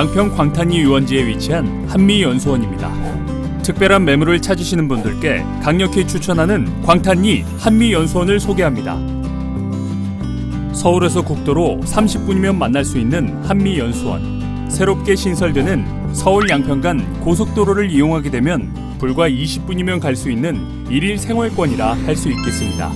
양평 광탄리 유원지에 위치한 한미연수원입니다. 특별한 매물을 찾으시는 분들께 강력히 추천하는 광탄리 한미연수원을 소개합니다. 서울에서 국도로 30분이면 만날 수 있는 한미연수원. 새롭게 신설되는 서울 양평 간 고속도로를 이용하게 되면 불과 20분이면 갈 수 있는 일일 생활권이라 할 수 있겠습니다.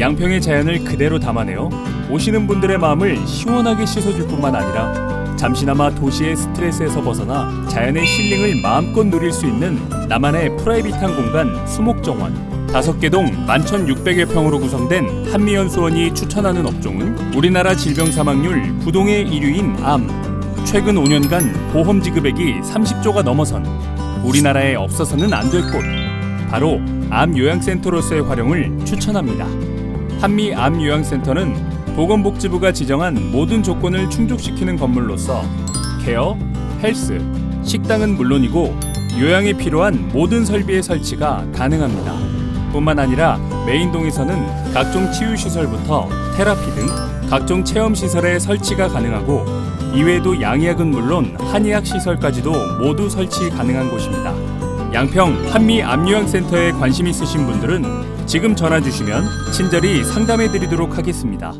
양평의 자연을 그대로 담아내어 오시는 분들의 마음을 시원하게 씻어줄 뿐만 아니라 잠시나마 도시의 스트레스에서 벗어나 자연의 힐링을 마음껏 누릴 수 있는 나만의 프라이빗한 공간 수목정원. 다섯 개 동 11,600여 평으로 구성된 한미연수원이 추천하는 업종은 우리나라 질병 사망률 부동의 1위인 암. 최근 5년간 보험 지급액이 30조가 넘어선 우리나라에 없어서는 안 될 곳. 바로 암 요양센터로서의 활용을 추천합니다. 한미 암 요양센터는 보건복지부가 지정한 모든 조건을 충족시키는 건물로서 케어, 헬스, 식당은 물론이고 요양에 필요한 모든 설비의 설치가 가능합니다. 뿐만 아니라 메인동에서는 각종 치유 시설부터 테라피 등 각종 체험 시설의 설치가 가능하고 이외에도 양의학은 물론 한의학 시설까지도 모두 설치 가능한 곳입니다. 양평 한미 암요양센터에 관심 있으신 분들은 지금 전화 주시면 친절히 상담해 드리도록 하겠습니다.